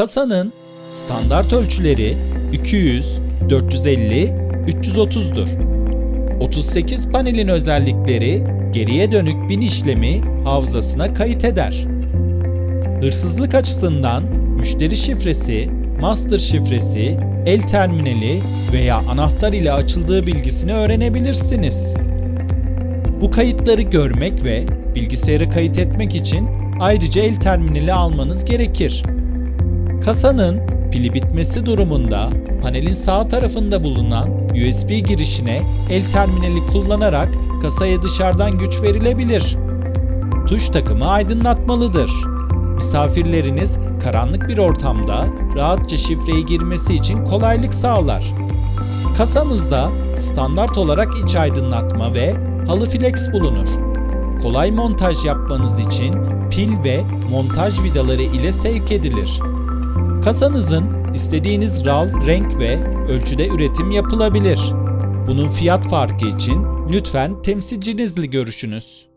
Kasanın standart ölçüleri 200, 450, 330'dur. 38 panelin özellikleri geriye dönük bin işlemi hafızasına kayıt eder. Hırsızlık açısından müşteri şifresi, master şifresi, el terminali veya anahtar ile açıldığı bilgisini öğrenebilirsiniz. Bu kayıtları görmek ve bilgisayara kayıt etmek için ayrıca el terminali almanız gerekir. Kasanın pili bitmesi durumunda panelin sağ tarafında bulunan USB girişine el terminali kullanarak kasaya dışarıdan güç verilebilir. Tuş takımı aydınlatmalıdır. Misafirleriniz karanlık bir ortamda rahatça şifreyi girmesi için kolaylık sağlar. Kasamızda standart olarak iç aydınlatma ve halı flex bulunur. Kolay montaj yapmanız için pil ve montaj vidaları ile sevk edilir. Kasanızın istediğiniz RAL, renk ve ölçüde üretim yapılabilir. Bunun fiyat farkı için lütfen temsilcinizle görüşünüz.